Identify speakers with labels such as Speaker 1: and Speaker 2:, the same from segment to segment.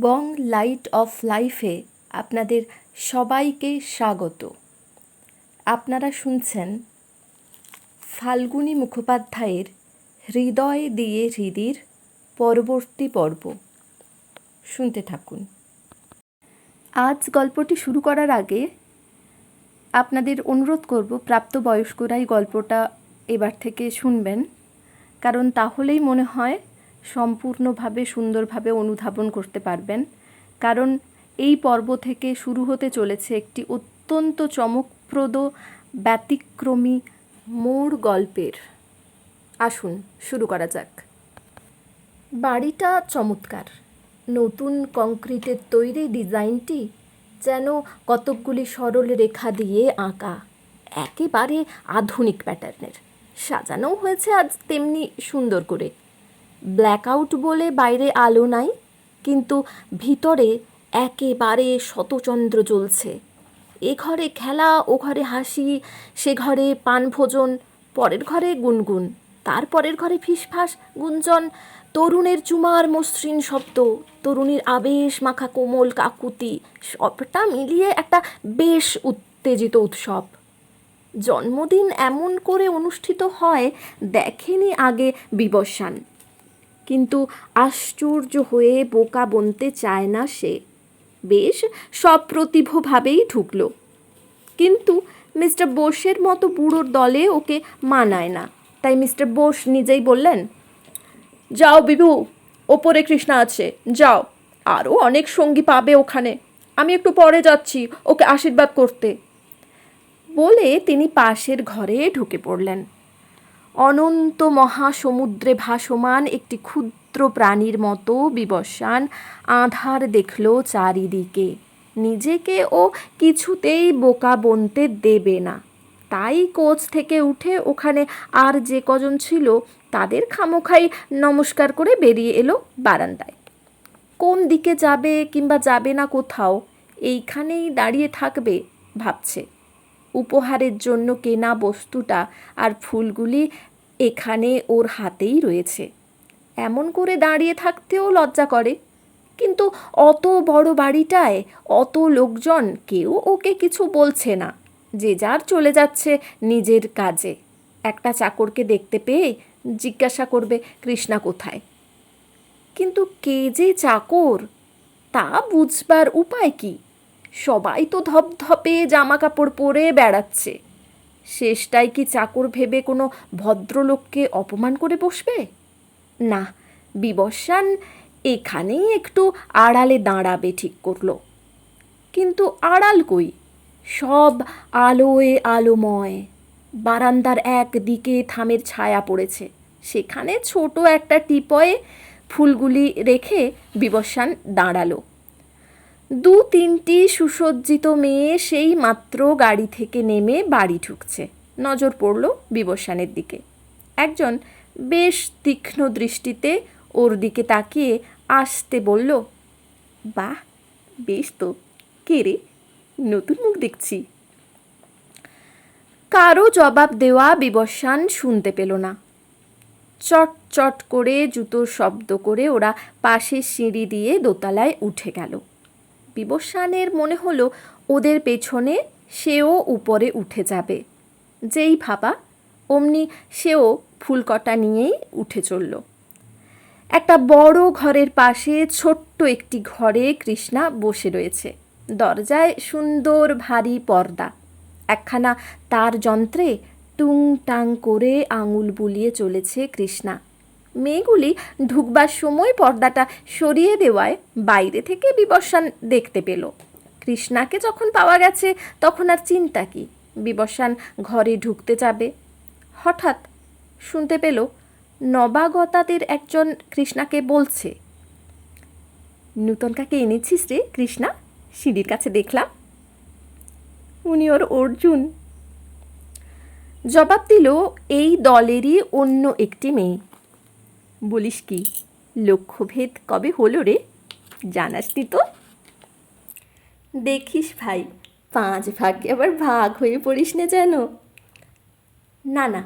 Speaker 1: বং light off লাইফে আপনাদের সবাইকে স্বাগত। আপনারা শুনছেন ফাল্গুনী মুখোপাধ্যায়ের হৃদয় দিয়ে হৃদির পরবর্তী পর্ব। শুনতে থাকুন। আজ গল্পটি শুরু করার আগে আপনাদের অনুরোধ করব, প্রাপ্তবয়স্করাই গল্পটা এবার থেকে শুনবেন, কারণ তাহলেই মনে হয় সম্পূর্ণভাবে সুন্দরভাবে অনুধাবন করতে পারবেন। কারণ এই পর্ব থেকে শুরু হতে চলেছে একটি অত্যন্ত চমকপ্রদ, ব্যতিক্রমী মোড় গল্পের। আসুন, শুরু করা যাক। বাড়িটা চমৎকার। নতুন কংক্রিটের তৈরি ডিজাইনটি যেন কতকগুলি সরল রেখা দিয়ে আঁকা, একেবারে আধুনিক প্যাটার্নের। সাজানোও হয়েছে আজ তেমনি সুন্দর করে। ব্ল্যাকআউট বলে বাইরে আলো নাই, কিন্তু ভিতরে একেবারে শতচন্দ্র জ্বলছে। এ ঘরে খেলা, ও ঘরে হাসি, সে ঘরে পানভোজন পরের ঘরে গুনগুন তারপরের ঘরে ফিসফাস, গুঞ্জন, তরুণের চুমার মসৃণ শব্দ, তরুণীর আবেশ মাখা কোমল কাকুতি, সবটা মিলিয়ে একটা বেশ উত্তেজিত উৎসব। জন্মদিন এমন করে অনুষ্ঠিত হয়, দেখেনি আগে বিবস্বান কিন্তু আশ্চর্য হয়ে বোকা বনতে চায় না সে। বেশ সপ্রতিভভাবেই ঢুকল। কিন্তু মিস্টার বোসের মতো বুড়োর দলে ওকে মানায় না। তাই মিস্টার বোস নিজেই বললেন, যাও বিভু, ওপরে কৃষ্ণা আছে, যাও। আরও অনেক সঙ্গী পাবে ওখানে। আমি একটু পরে যাচ্ছি, ওকে আশীর্বাদ করতে। বলে তিনি পাশের ঘরে ঢুকে পড়লেন। অনন্ত মহাসমুদ্রে ভাসমান একটি ক্ষুদ্র প্রাণীর মতো বিবস্বান আধার দেখল চারিদিকে। নিজেকে ও কিছুতেই বোকা বনতে দেবে না। তাই কোচ থেকে উঠে ওখানে আর যে কজন ছিল তাদের খামোখাই নমস্কার করে বেরিয়ে এলো বারান্দায়। কোন দিকে যাবে কিংবা যাবে না কোথাও, এইখানেই দাঁড়িয়ে থাকবে, ভাবছে। উপহারের জন্য কেনা বস্তুটা আর ফুলগুলি এখানে ওর হাতেই রয়েছে। এমন করে দাঁড়িয়ে থাকতেও লজ্জা করে। কিন্তু অত বড় বাড়িটায় অত লোকজন কেউ ওকে কিছু বলছে না। যে যার চলে যাচ্ছে নিজের কাজে। একটা চাকরকে দেখতে পেয়ে জিজ্ঞাসা করবে, কৃষ্ণা কোথায়? কিন্তু কে যে চাকর, তা বুঝবার উপায় কি? সবাই তো ধপধপে জামা কাপড় পরে বেড়াচ্ছে। শেষটাই কি চাকর ভেবে কোনো ভদ্রলোককে অপমান করে বসবে? না বিবস্বান এখানেই একটু আড়ালে দাঁড়াবে ঠিক করল। কিন্তু আড়াল কই? সব আলোয় আলোময়। বারান্দার এক দিকে থামের ছায়া পড়েছে। সেখানে ছোট একটা টিপয়ে ফুলগুলি রেখে বিবস্বান দাঁড়াল। দু তিনটি সুসজ্জিত মেয়ে সেই মাত্র গাড়ি থেকে নেমে বাড়ি ঢুকছে। নজর পড়ল বিবস্বানের দিকে। একজন বেশ তীক্ষ্ণ দৃষ্টিতে ওর দিকে তাকিয়ে আসতে বলল, বাহ, বেশ তো। কে রে? নতুন মুখ দেখছি। কারও জবাব দেওয়া বিবস্বান শুনতে পেল না। চট চট করে জুতোর শব্দ করে ওরা পাশের সিঁড়ি দিয়ে দোতলায় উঠে গেল। বিবস্বানের মনে হলো, ওদের পেছনে সেও উপরে উঠে যাবে। যেই ভাবা, অমনি সেও ফুলকটা নিয়েই উঠে চলল। একটা বড় ঘরের পাশে ছোট্ট একটি ঘরে কৃষ্ণা বসে রয়েছে। দরজায় সুন্দর ভারী পর্দা। একখানা তার যন্ত্রে টুং টাং করে আঙুল বুলিয়ে চলেছে কৃষ্ণা। মেয়েগুলি ঢুকবার সময় পর্দাটা সরিয়ে দেওয়ায় বাইরে থেকে বিবস্বান দেখতে পেল। কৃষ্ণাকে যখন পাওয়া গেছে, তখন আর চিন্তা কি? বিবস্বান ঘরে ঢুকতে যাবে। হঠাৎ শুনতে পেল নবাগতাদের একজন কৃষ্ণাকে বলছে নূতন কাকে এনেছিস রে, কৃষ্ণা? সিঁড়ির কাছে দেখলাম। উনি ওর অর্জুন। জবাব দিল, এই দলেরই অন্য একটি মেয়ে। বলিস কি? লক্ষ্যভেদ কবে হলো রে? জানাসনি তো। দেখিস ভাই, পাঁচ ভাগে আবার ভাগ হয়ে পড়িস না যেন। না না,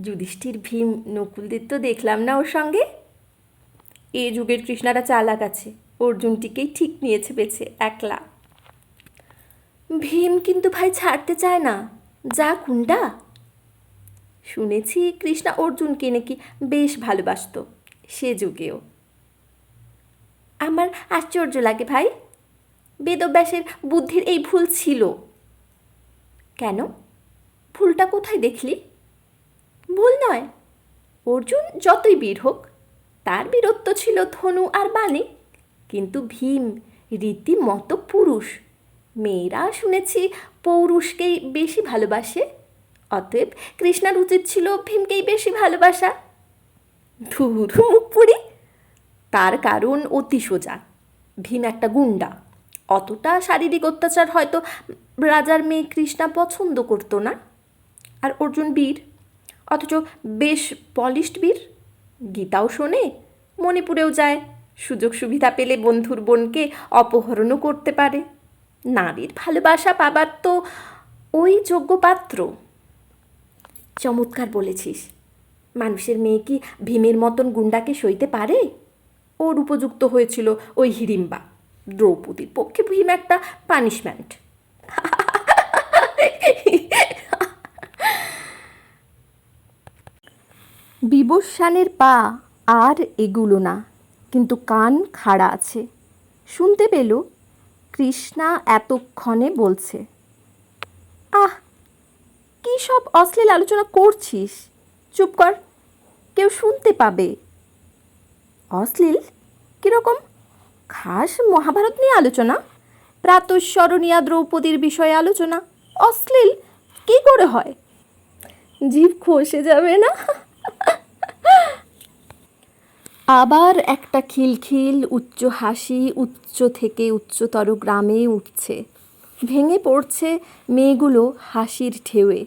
Speaker 1: যুধিষ্ঠির ভীম নকুলদের তো দেখলাম না ওর সঙ্গে। এ যুগের কৃষ্ণারা চালাক আছে, অর্জুনটিকেই ঠিক নিয়েছে বেছে, একলা। ভীম কিন্তু ভাই ছাড়তে চায় না। যা কুন্ডা শুনেছি কৃষ্ণা অর্জুনকে নাকি বেশ ভালোবাসতো সে যুগেও। আমার আশ্চর্য লাগে ভাই, বেদব্যাসের বুদ্ধির এই ভুল ছিল। কেন? ভুলটা কোথায় দেখলি? ভুল নয়, অর্জুন যতই বীর হোক, তার বীরত্ব ছিল ধনু আর বাণে। কিন্তু ভীম রীতিমতো পুরুষ। মেয়েরা শুনেছি পৌরুষকেই বেশি ভালোবাসে। অতএব কৃষ্ণার উচিত ছিল ভীমকেই বেশি ভালোবাসা। ধুর, মুখ তার কারণ অতি সোজা। ভীম একটা গুন্ডা। অতটা শারীরিক অত্যাচার হয়তো রাজার মেয়ে কৃষ্ণা পছন্দ করতো না। আর অর্জুন বীর, অথচ বেশ পলিশড বীর। গীতাও শোনে, মণিপুরেও যায়। সুযোগ সুবিধা পেলে বন্ধুর বোনকে অপহরণও করতে পারে। নারীর ভালোবাসা পাবার তো ওই যোগ্য পাত্র। চমৎকার বলেছিস। মানুষের মেয়ে কি ভীমের মতন গুন্ডাকে সইতে পারে? ওর উপযুক্ত হয়েছিল ওই হিড়িম্বা। দ্রৌপদীর পক্ষে ভীম একটা পানিশমেন্ট বিবস্বানের পা আর এগুলো না, কিন্তু কান খাড়া আছে। শুনতে পেল কৃষ্ণা এতক্ষণে বলছে আহ কী সব অশ্লীল আলোচনা করছিস। চুপ কর। কেউ শুনতে পাবে। অশ্লীল? কীরকম? খাস মহাভারত নিয়ে আলোচনা? প্রাতঃস্মরণীয়া দ্রৌপদীর বিষয়ে আলোচনা? অশ্লীল? কী করে হয়? জীব খসে যাবে না? আবার একটা খিলখিল, উচ্চ হাসি, উচ্চ থেকে উচ্চতর গ্রামে উঠছে। ভেঙে পড়ছে মেয়েগুলো হাসির ঢেউয়ে।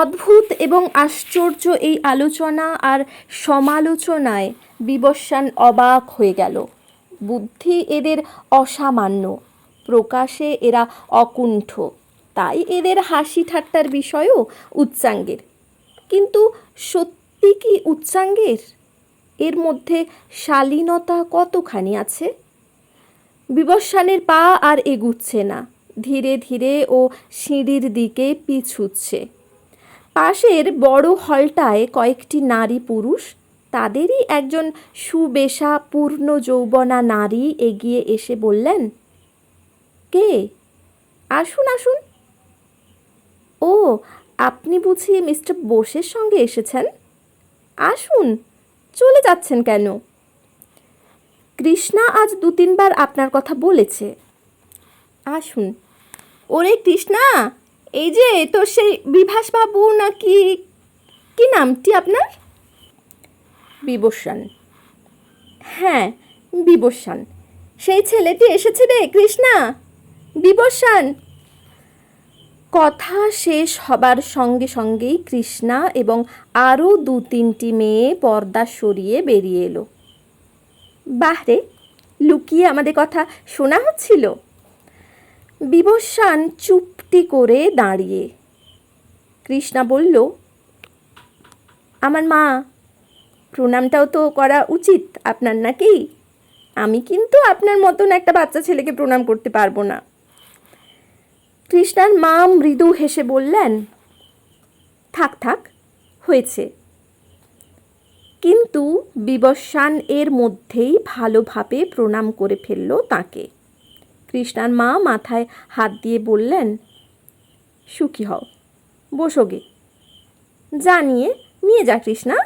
Speaker 1: অদ্ভুত এবং আশ্চর্য এই আলোচনা আর সমালোচনায় বিবস্বান অবাক হয়ে গেল। বুদ্ধি এদের অসামান্য, প্রকাশে এরা অকুণ্ঠ, তাই এদের হাসি ঠাট্টার বিষয়ও উচ্চাঙ্গের। কিন্তু সত্যি কি উচ্চাঙ্গের? এর মধ্যে শালীনতা কতখানি আছে? বিবস্বানের পা আর এগুচ্ছে না, ধীরে ধীরে ও সিঁড়ির দিকে পিছুচ্ছে। পাশের বড় হলটায় কয়েকটি নারী পুরুষ, তাদেরই একজন সুবেশা পূর্ণ যৌবনা নারী এগিয়ে এসে বললেন, কে? আসুন আসুন। ও, আপনি বুঝি মিস্টার বোসের সঙ্গে এসেছেন? আসুন, চলে যাচ্ছেন কেন? কৃষ্ণা আজ দু তিনবার আপনার কথা বলেছে। আসুন। ওরে কৃষ্ণা! এই যে তোর সেই বিভাসবাবু নাকি কি নামটি আপনার? বিবস্বান হ্যাঁ বিবস্বান সেই ছেলেটি এসেছে রে কৃষ্ণা। বিবস্বান কথা শেষ হবার সঙ্গে সঙ্গেই কৃষ্ণা এবং আরও দু তিনটি মেয়ে পর্দা সরিয়ে বেরিয়ে এলো। বাহরে লুকিয়ে আমাদের কথা শোনা হচ্ছিল। বিবস্বান চুপটি করে দাঁড়িয়ে। কৃষ্ণা বলল, আমার মা, প্রণামটাও তো করা উচিত আপনার নাকি? আমি কিন্তু আপনার মতন একটা বাচ্চা ছেলেকে প্রণাম করতে পারব না। কৃষ্ণার মা মৃদু হেসে বললেন, থাক থাক, হয়েছে। কিন্তু বিবস্বান এর মধ্যেই ভালোভাবে প্রণাম করে ফেলল তাকে। কৃষ্ণার মা মাথায় হাত দিয়ে বললেন সুখী হও। বসোগে জানিয়ে নিয়ে যা কৃষ্ণা।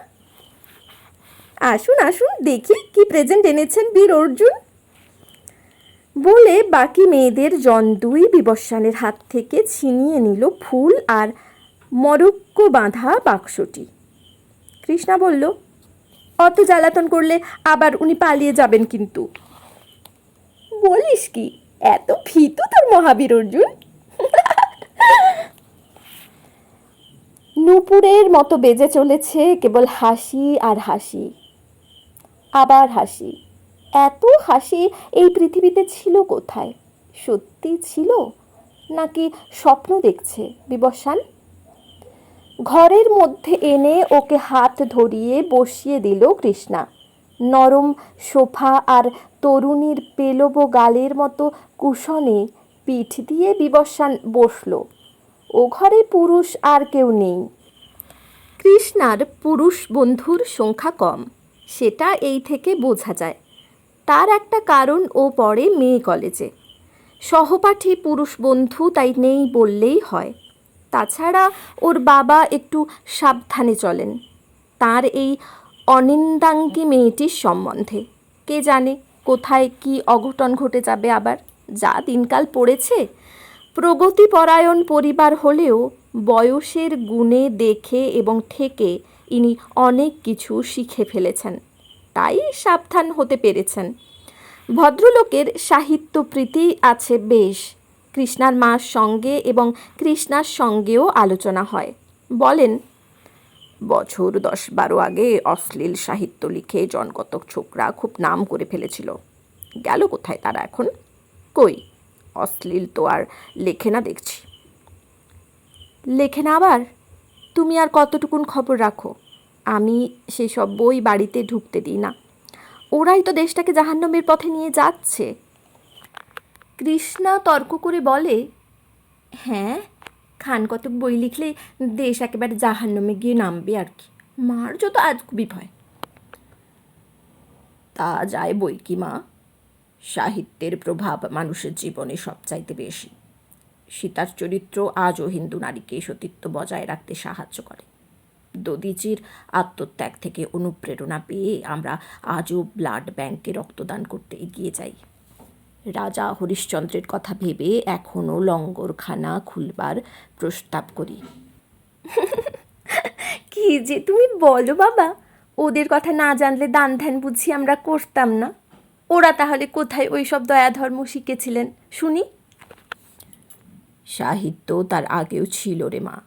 Speaker 1: আসুন আসুন, দেখি কি প্রেজেন্ট এনেছেন বীর অর্জুন। বলে বাকি মেয়েদের জন দুই বিবস্বানের হাত থেকে ছিনিয়ে নিল ফুল আর মরক্কো বাঁধা বাক্সটি। কৃষ্ণা বলল, অত জ্বালাতন করলে আবার উনি পালিয়ে যাবেন কিন্তু। বলিস কি, এত ভীতু তোর মহাবীর অর্জুন? নুপুরের মতো বেজে চলেছে কেবল হাসি আর হাসি, আবার হাসি। এত হাসি এই পৃথিবীতে ছিল কোথায়? সত্যি ছিল? নাকি স্বপ্ন দেখছে বিবস্বান ঘরের মধ্যে এনে ওকে হাত ধরিয়ে বসিয়ে দিল কৃষ্ণা। নরম সোফা আর তরুণীর পেলব গালের মতো কুশনে পিঠ দিয়ে বিবস্বান বসল। ও ঘরে পুরুষ আর কেউ নেই। কৃষ্ণার পুরুষ বন্ধুর সংখ্যা কম, সেটা এই থেকে বোঝা যায়। তার একটা কারণ ও পড়ে মেয়ে কলেজে। সহপাঠী পুরুষ বন্ধু তাই নেই বললেই হয়। তাছাড়া ওর বাবা একটু সাবধানে চলেন। তার এই অনিন্দাঙ্গী মেয়েটির সম্বন্ধে। কে জানে কোথায় কি অঘটন ঘটে যাবে আবার। যা দিনকাল পড়েছে। প্রগতিপরায়ণ পরিবার হলেও বয়সের গুণে দেখে এবং ঠেকে ইনি অনেক কিছু শিখে ফেলেছেন। তাই সাবধান হতে পেরেছেন। ভদ্রলোকের সাহিত্যপ্রীতি আছে বেশ। কৃষ্ণার মার সঙ্গে এবং কৃষ্ণার সঙ্গেও আলোচনা হয়। বলেন, বছর দশ বারো আগে অশ্লীল সাহিত্য লিখে জনকতক ছোকরা খুব নাম করে ফেলেছিল। গেল কোথায় তারা এখন? কই? অশ্লীল তো আর লেখে না দেখছি। লেখে না আবার? তুমি আর কতটুকুন খবর রাখো। আমি সেসব বই বাড়িতে ঢুকতে দিই না। ওরাই তো দেশটাকে জাহান্নামের পথে নিয়ে যাচ্ছে। কৃষ্ণা তর্ক করে বলে হ্যাঁ খান কতক বই লিখলে দেশ একেবারে জাহান্নমে গিয়ে নামবে আর কি। মার যত আজ খুবই ভয়। তা যায় বই কি মা? সাহিত্যের প্রভাব মানুষের জীবনে সবচাইতে বেশি। সীতার চরিত্র আজও হিন্দু নারীকে সতীত্ব বজায় রাখতে সাহায্য করে। দদিজির আত্মত্যাগ থেকে অনুপ্রেরণা পেয়ে আমরা আজও ব্লাড ব্যাংকে রক্তদান করতে এগিয়ে যাই। রাজা হরিশ্চন্দ্রের কথা ভেবে এখনও লঙ্গরখানা খুলবার প্রস্তাব করি। কি যে তুমি বলো বাবা, ওদের কথা না জানলে দান ধ্যান বুঝি আমরা করতাম না। ওরা তাহলে কোথায় ওই সব দয়া ধর্ম শিখেছিলেন? শুনি। সাহিত্য তার আগেও ছিল রে মা।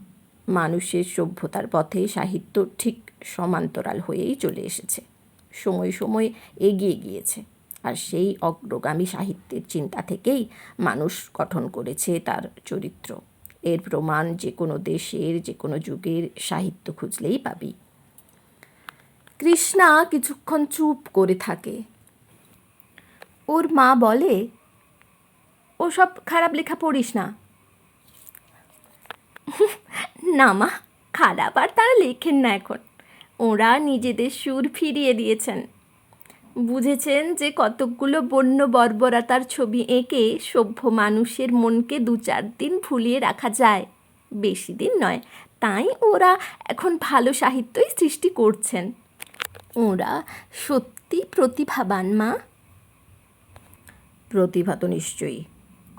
Speaker 1: মানুষের সভ্যতার পথে সাহিত্য ঠিক সমান্তরাল হয়েই চলে এসেছে। সময় সময় এগিয়ে গিয়েছে। আর সেই অগ্রগামী সাহিত্যের চিন্তা থেকেই মানুষ গঠন করেছে তার চরিত্র। এর প্রমাণ যে কোনো দেশের, যে কোনো যুগের সাহিত্য খুঁজলেই পাবি। কৃষ্ণা কিছুক্ষণ চুপ করে থাকে। ওর মা বলে, ওসব খারাপ লেখা পড়িস না। না মা খারাপ, আর তারা লেখেন না এখন। ওরা নিজেদের সুর ফিরিয়ে দিয়েছেন। বুঝেছেন যে কতকগুলো বন্য বর্বরতার ছবি এঁকে সভ্য মানুষের মনকে দু চার দিন ভুলিয়ে রাখা যায়। বেশি দিন নয়, তাই ওরা এখন ভালো সাহিত্যই সৃষ্টি করছেন। ওরা সত্যি প্রতিভাবান, মা? প্রতিভা তো নিশ্চয়ই।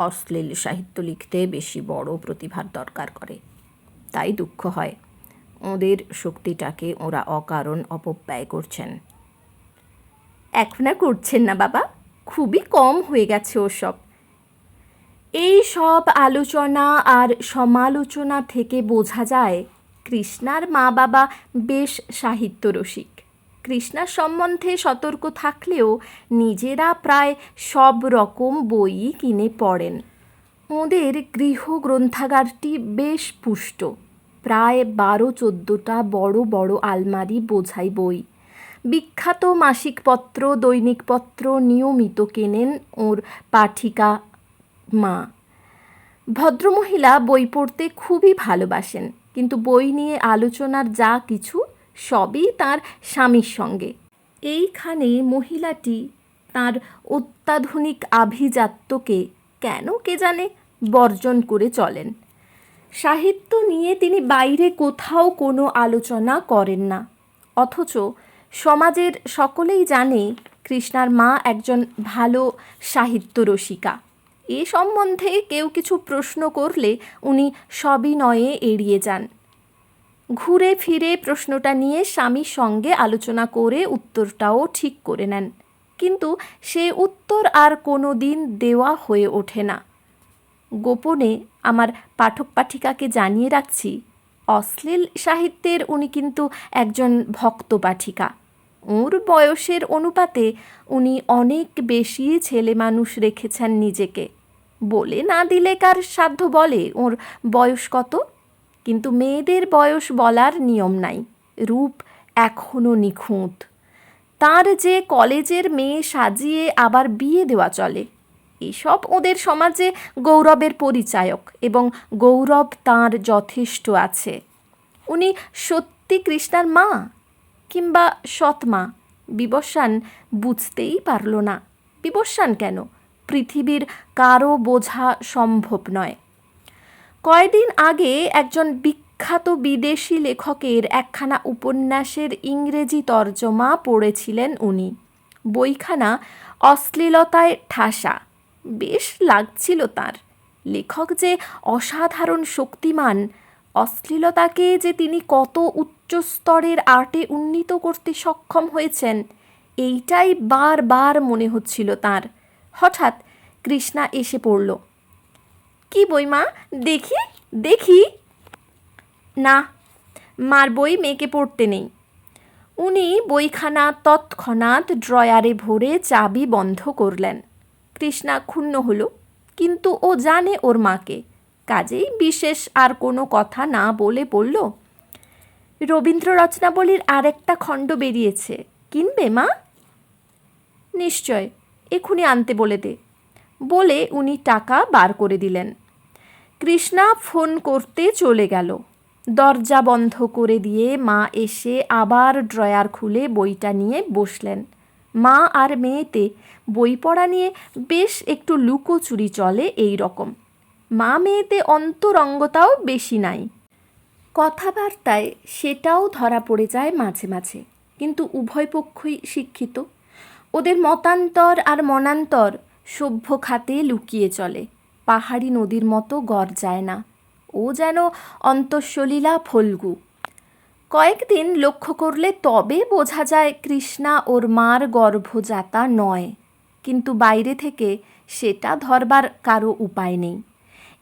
Speaker 1: অশ্লীল সাহিত্য লিখতে বেশি বড় প্রতিভার দরকার করে। তাই দুঃখ হয়। ওদের শক্তিটাকে ওরা অকারণ অপব্যয় করছেন। এখন আর করছেন না বাবা। খুবই কম হয়ে গেছে ওসব। এই সব আলোচনা আর সমালোচনা থেকে বোঝা যায়, কৃষ্ণার মা বাবা বেশ সাহিত্যরসিক। কৃষ্ণার সম্বন্ধে সতর্ক থাকলেও নিজেরা প্রায় সব রকম বই কিনে পড়েন। ওদের গৃহ গ্রন্থাগারটি বেশ পুষ্ট। প্রায় বারো চোদ্দোটা বড় বড় আলমারি বোঝাই বই। বিখ্যাত মাসিকপত্র, দৈনিকপত্র নিয়মিত কেনেন ওর পাঠিকা মা। ভদ্রমহিলা বই পড়তে খুবই ভালোবাসেন, কিন্তু বই নিয়ে আলোচনার যা কিছু সবই তার স্বামীর সঙ্গে। এইখানে মহিলাটি তার অত্যাধুনিক আভিজাত্যকে কেন কে জানে বর্জন করে চলেন। সাহিত্য নিয়ে তিনি বাইরে কোথাও কোনো আলোচনা করেন না। অথচ সমাজের সকলেই জানে কৃষ্ণার মা একজন ভালো সাহিত্য রসিকা এ সম্বন্ধে কেউ কিছু প্রশ্ন করলে উনি সবিনয়ে এড়িয়ে যান। ঘুরে ফিরে প্রশ্নটা নিয়ে স্বামীর সঙ্গে আলোচনা করে উত্তরটাও ঠিক করে নেন। কিন্তু সে উত্তর আর কোনো দিন দেওয়া হয়ে ওঠে না। গোপনে আমার পাঠক পাঠিকাকে জানিয়ে রাখছি, অশ্লীল সাহিত্যের উনি কিন্তু একজন ভক্ত পাঠিকা। ওর বয়সের অনুপাতে উনি অনেক বেশি ছেলে মানুষ রেখেছেন নিজেকে। বলে না দিলে কার সাধ্য বলে? ওর বয়স কত? কিন্তু মেয়েদের বয়স বলার নিয়ম নাই। রূপ এখনও নিখুঁত। তার যে কলেজের মেয়ে সাজিয়ে আবার বিয়ে দেওয়া চলে, এসব ওদের সমাজে গৌরবের পরিচায়ক এবং গৌরব তার যথেষ্ট আছে। উনি সত্যি কৃষ্ণার মা কিংবা সৎমা বিবস্বান বুঝতেই পারল না। বিবস্বান কেন? পৃথিবীর কারও বোঝা সম্ভব নয়। কয়দিন আগে একজন বিখ্যাত বিদেশি লেখকের একখানা উপন্যাসের ইংরেজি তর্জমা পড়েছিলেন উনি। বইখানা অশ্লীলতায় ঠাসা। বেশ লাগছিল তার। লেখক যে অসাধারণ শক্তিমান, অশ্লীলতাকে যে তিনি কত উচ্চ স্তরের আর্টে উন্নীত করতে সক্ষম হয়েছেন, এইটাই বারবার মনে হচ্ছিল তার। হঠাৎ কৃষ্ণা এসে পড়ল। কি বই, মা? দেখি দেখি। না, মার বই মেয়েকে পড়তে নেই। উনি বইখানা তৎক্ষণাৎ ড্রয়ারে ভরে চাবি বন্ধ করলেন। কৃষ্ণা ক্ষুণ্ণ হলো, কিন্তু ও জানে ওর মাকে। কাজেই বিশেষ আর কোনো কথা না বলে বলল রবীন্দ্র রচনাবলীর আরেকটা খণ্ড বেরিয়েছে। কিনবে, মা? নিশ্চয় এক্ষুনি আনতে বলে দে। বলে উনি টাকা বার করে দিলেন। কৃষ্ণা ফোন করতে চলে গেল। দরজা বন্ধ করে দিয়ে মা এসে আবার ড্রয়ার খুলে বইটা নিয়ে বসলেন। মা আর মেয়েতে বই পড়া নিয়ে বেশ একটু লুকোচুরি চলে এই রকম। মা মেয়েতে অন্তরঙ্গতাও বেশি নাই। কথাবার্তায় সেটাও ধরা পড়ে যায় মাঝে মাঝে, কিন্তু উভয় পক্ষই শিক্ষিত। ওদের মতান্তর আর মনান্তর সভ্য খাতে লুকিয়ে চলে। পাহাড়ি নদীর মতো গর্জায় না। ও যেন অন্তঃসলীলা ফল্গু। কয়েকদিন লক্ষ্য করলে তবে বোঝা যায় কৃষ্ণা ওর মার গর্ভজাতা নয়। কিন্তু বাইরে থেকে সেটা ধরবার কারও উপায় নেই।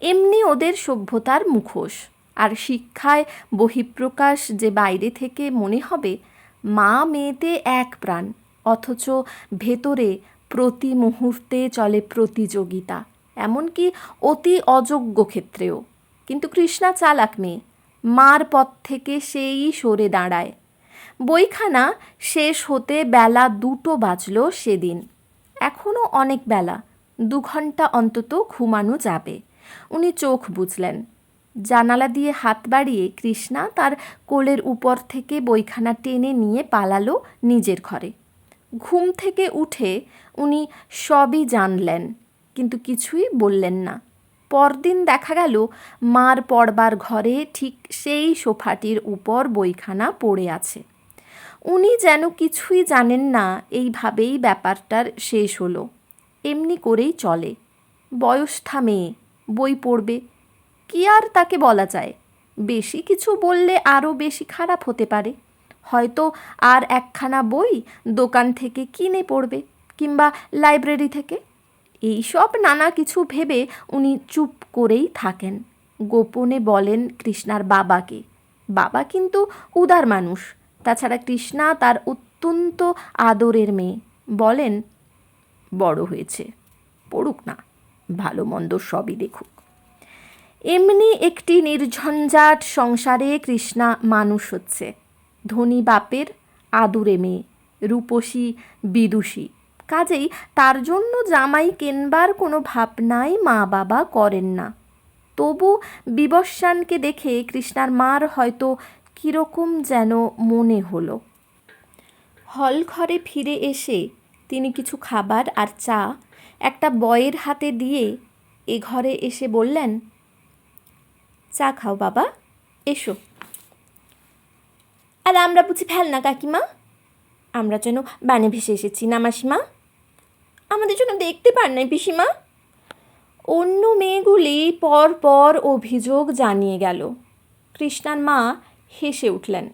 Speaker 1: এমনি ওদের সভ্যতার মুখোশ। আর শিক্ষায় বহিঃপ্রকাশ যে বাইরে থেকে মনে হবে, মা মেয়েতে এক প্রাণ। অথচ ভেতরে প্রতি মুহূর্তে চলে প্রতিযোগিতা। এমনকি অতি অযোগ্য ক্ষেত্রেও। কিন্তু কৃষ্ণা চালাক মেয়ে, মার পথ থেকে সেই সরে দাঁড়ায়। বইখানা শেষ হতে বেলা দুটো বাজল সেদিন। এখনও অনেক বেলা, দু ঘণ্টা অন্তত ঘুমানো যাবে। উনি চোখ বুঝলেন। জানালা দিয়ে হাত বাড়িয়ে কৃষ্ণা তার কোলের উপর থেকে বইখানা টেনে নিয়ে পালালো নিজের ঘরে। ঘুম থেকে উঠে উনি সবই জানলেন। কিন্তু কিছুই বললেন না। পরদিন দেখা গেল, মার পড়বার ঘরে ঠিক সেই সোফাটির উপর বইখানা পড়ে আছে। উনি যেন কিছুই জানেন না, এইভাবেই ব্যাপারটার শেষ হলো। এমনি করেই চলে। বয়সটা মেয়ে বই পড়বে। কি আর তাকে বলা যায়? বেশি কিছু বললে আরও বেশি খারাপ হতে পারে। হয়তো আর একখানা বই দোকান থেকে কিনে পড়বে, কিংবা লাইব্রেরি থেকে। এইসব নানা কিছু ভেবে উনি চুপ করেই থাকেন। গোপনে বলেন কৃষ্ণার বাবাকে। বাবা কিন্তু উদার মানুষ। তাছাড়া কৃষ্ণা তার অত্যন্ত আদরের মেয়ে। বলেন, বড় হয়েছে। পড়ুক না। ভালো মন্দ সবই দেখুক। এমনি একটি নির্ঝঞ্ঝাট সংসারে কৃষ্ণা মানুষ হচ্ছে। ধনী বাপের আদুরে মেয়ে, রূপসী, বিদুষী। কাজেই তার জন্য জামাই কেনবার কোনো ভাবনাই মা বাবা করেন না। তবু বিবস্বানকে দেখে কৃষ্ণার মার হয়তো কীরকম যেন মনে হলো। হল ঘরে ফিরে এসে তিনি কিছু খাবার আর চা একটা বয়ের হাতে দিয়ে এ ঘরে এসে বললেন, চা খাও বাবা, এসো। আর আমরা বুঝি ফেল না কাকিমা, আমরা যেন বানে ভেসে এসেছি না মাসিমা? আমাদের জন্য দেখতে পার নাই পিসিমা? অন্য মেয়েগুলি পর পর অভিযোগ জানিয়ে গেল। কৃষ্ণার মা হেসে উঠলেন,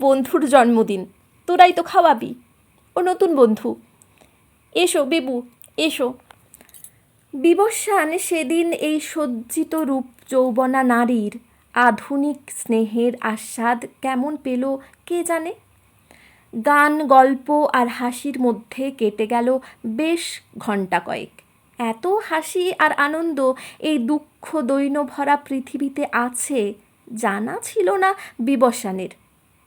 Speaker 1: বন্ধুর জন্মদিন, তোরাই তো খাওয়াবি, ও নতুন বন্ধু। এসো বিবু, এসো। বিবস্বান সেদিন এই সজ্জিত রূপ যৌবনা নারীর আধুনিক স্নেহের আস্বাদ কেমন পেল কে জানে? গান, গল্প আর হাসির মধ্যে কেটে গেল বেশ ঘণ্টা কয়েক। এত হাসি আর আনন্দ এই দুঃখ দৈন্য ভরা পৃথিবীতে আছে, জানা ছিল না বিবসানের।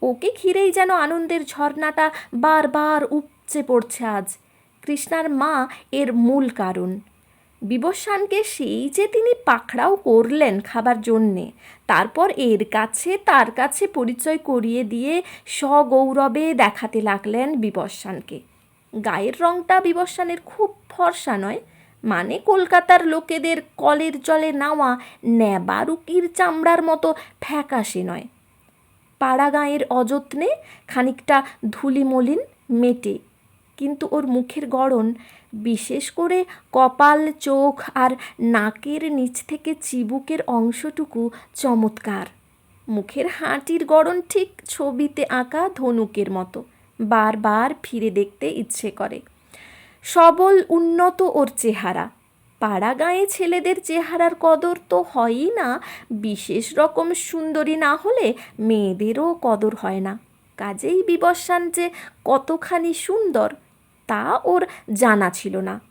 Speaker 1: ওকে ঘিরেই যেন আনন্দের ঝর্ণাটা বারবার উপচে পড়ছে আজ। কৃষ্ণার মা এর মূল কারণ। বিবস্বানকে সেই যে তিনি পাকড়াও করলেন খাবার জন্যে, তারপর এর কাছে, তার কাছে পরিচয় করিয়ে দিয়ে সগৌরবে দেখাতে লাগলেন বিবস্বানকে গায়ের রংটা বিবস্বানের খুব ফর্সা নয় মানে কলকাতার লোকেদের কলের জলে নাওয়া ন্যাবারুকির চামড়ার মতো ফ্যাকাশে নয়। পাড়া গাঁয়ের অযত্নে খানিকটা ধুলিমলিন মেটে, কিন্তু ওর মুখের গড়ন বিশেষ করে কপাল, চোখ আর নাকের নিচ থেকে চিবুকের অংশটুকু চমৎকার। মুখের হাঁটির গড়ন ঠিক ছবিতে আঁকা ধনুকের মতো, বারবার ফিরে দেখতে ইচ্ছে করে। সবল, উন্নত ওর চেহারা। পাড়া গাঁয়ে ছেলেদের চেহারার কদর তো হয়ই না, বিশেষ রকম সুন্দরী না হলে মেয়েদেরও কদর হয় না। কাজেই বিবস্বান যে কতখানি সুন্দর তা ওর জানা ছিল না।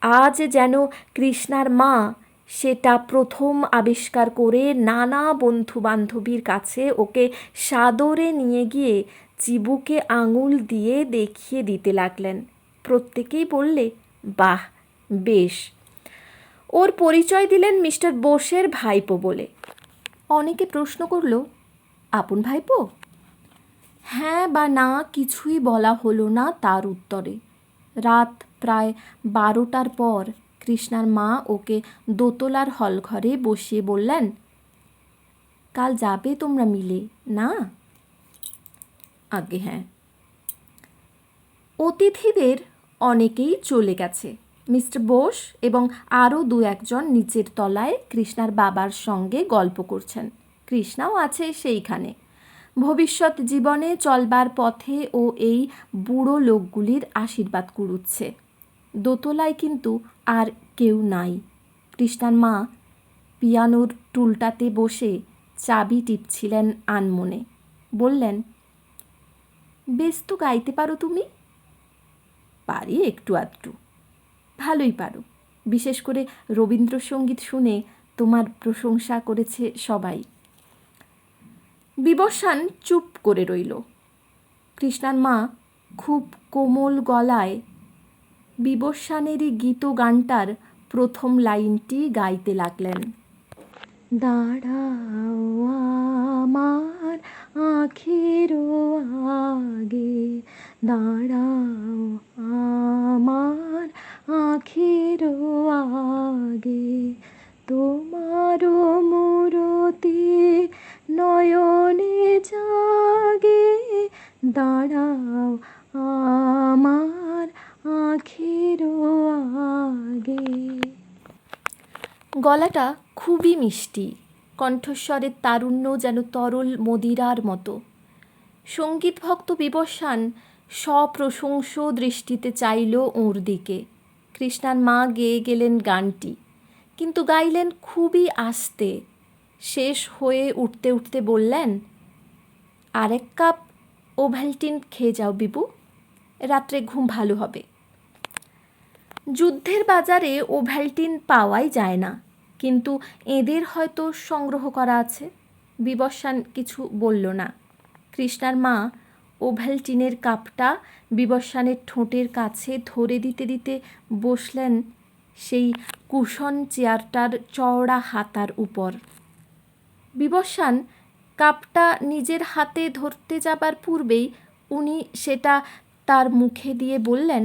Speaker 1: আজ যেন কৃষ্ণার মা সেটা প্রথম আবিষ্কার করে নানা বন্ধু বান্ধবীর কাছে ওকে সাদরে নিয়ে গিয়ে চিবুকে আঙুল দিয়ে দেখিয়ে দিতে লাগলেন। প্রত্যেকেই বললে, বাহ, বেশ। ওর পরিচয় দিলেন মিস্টার বোসের ভাইপো বলে। অনেকে প্রশ্ন করল, আপন ভাইপো? হ্যাঁ বা না কিছুই বলা হলো না তার উত্তরে। রাত প্রায় বারোটার পর কৃষ্ণার মা ওকে দোতলার হলঘরে বসিয়ে বললেন, কাল যাবে তোমরা মিলে, না? আগে হ্যাঁ। অতিথিদের অনেকেই চলে গেছে। মিস্টার বোস এবং আরও দু একজন নিচের তলায় কৃষ্ণার বাবার সঙ্গে গল্প করছেন। কৃষ্ণাও আছে সেইখানে। ভবিষ্যৎ জীবনে চলবার পথে ও এই বুড়ো লোকগুলির আশীর্বাদ কুড়ুচ্ছে। দোতলায় কিন্তু আর কেউ নাই। কৃষ্ণার মা পিয়ানোর টুলটাতে বসে চাবি টিপছিলেন আনমনে। বললেন, বেশ তো গাইতে পারো তুমি? পারি একটু আধটু। ভালোই পারো। বিশেষ করে রবীন্দ্রসঙ্গীত শুনে তোমার প্রশংসা করেছে সবাই। বিবস্বান চুপ করে রইল। কৃষ্ণার মা খুব কোমল গলায় বিবস্বানেরই গীত গানটার প্রথম লাইনটি গাইতে লাগলেন। দাঁড়াও আমার আখের আগে, দাঁড়াও আমার আখের আগে। তোমার মূরতি নয়নে জাগে, দাঁড়াও আমার আখের আগে। গলাটা খুবই মিষ্টি, কণ্ঠস্বরের তারুণ্য যেন তরল মদিরার মতো। সংগীত ভক্ত বিবস্বান সপ্রশংস দৃষ্টিতে চাইল ওর দিকে। কৃষ্ণার মা গেয়ে গেলেন গানটি। কিন্তু গাইলেন, খুবই আস্তে। শেষ হয়ে উঠতে উঠতে বললেন, আরেক কাপ ওভ্যালটিন খেয়ে যাও বিবু, রাত্রে ঘুম ভালো হবে। যুদ্ধের বাজারে ওভ্যালটিন পাওয়াই যায় না, কিন্তু এদের হয়তো সংগ্রহ করা আছে। বিবস্বান কিছু বলল না। কৃষ্ণার মা ওভ্যালটিনের কাপটা বিবস্বানের ঠোঁটের কাছে ধরে দিতে দিতে বসলেন সেই কুশন চেয়ারটার চওড়া হাতার উপর। বিবস্বান কাপটা নিজের হাতে ধরতে যাবার পূর্বেই উনি সেটা তার মুখে দিয়ে বললেন,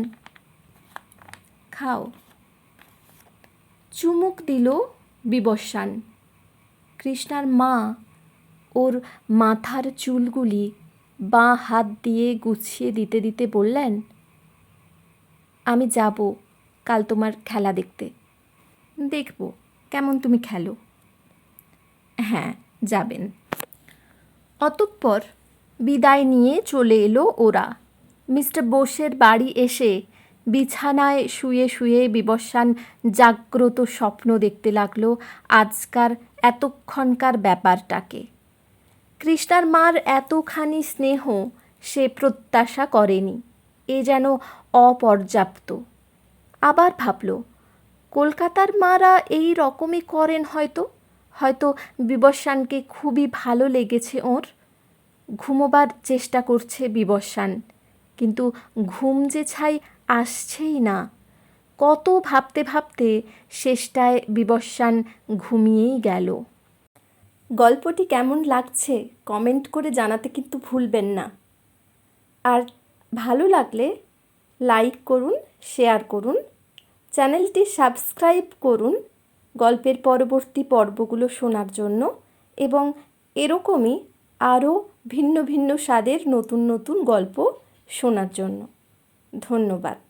Speaker 1: খাও। চুমুক দিল বিবস্বান কৃষ্ণার মা ওর মাথার চুলগুলি বাঁ হাত দিয়ে গুছিয়ে দিতে দিতে বললেন, আমি যাব, কাল তোমার খেলা দেখতে। দেখব, কেমন তুমি খেলো। হ্যাঁ যাবেন। অতঃপর বিদায় নিয়ে চলে এলো ওরা। মিস্টার বোসের বাড়ি এসে বিছানায় শুয়ে শুয়ে বিবস্বান জাগ্রত স্বপ্ন দেখতে লাগল আজকার এতক্ষণকার ব্যাপারটাকে। কৃষ্ণার মার এতখানি স্নেহ সে প্রত্যাশা করেনি, এ যেন অপর্যাপ্ত। আবার ভাবল কলকাতার মারা এই রকমই করেন হয়তো? হয়তো বিবস্বানকে খুবই ভালো লেগেছে ওর। ঘুমোবার চেষ্টা করছে বিবস্বান কিন্তু ঘুম যে ছাই আসছেই না। কত ভাবতে ভাবতে শেষটায় বিবস্বান ঘুমিয়েই গেল। গল্পটি কেমন লাগছে কমেন্ট করে জানাতে কিন্তু ভুলবেন না। আর ভালো লাগলে লাইক করুন, শেয়ার করুন চ্যানেলটি সাবস্ক্রাইব করুন গল্পের পরবর্তী পর্বগুলো শোনার জন্য এবং এরকমই আরও ভিন্ন ভিন্ন স্বাদের নতুন নতুন গল্প শোনার জন্য। ধন্যবাদ।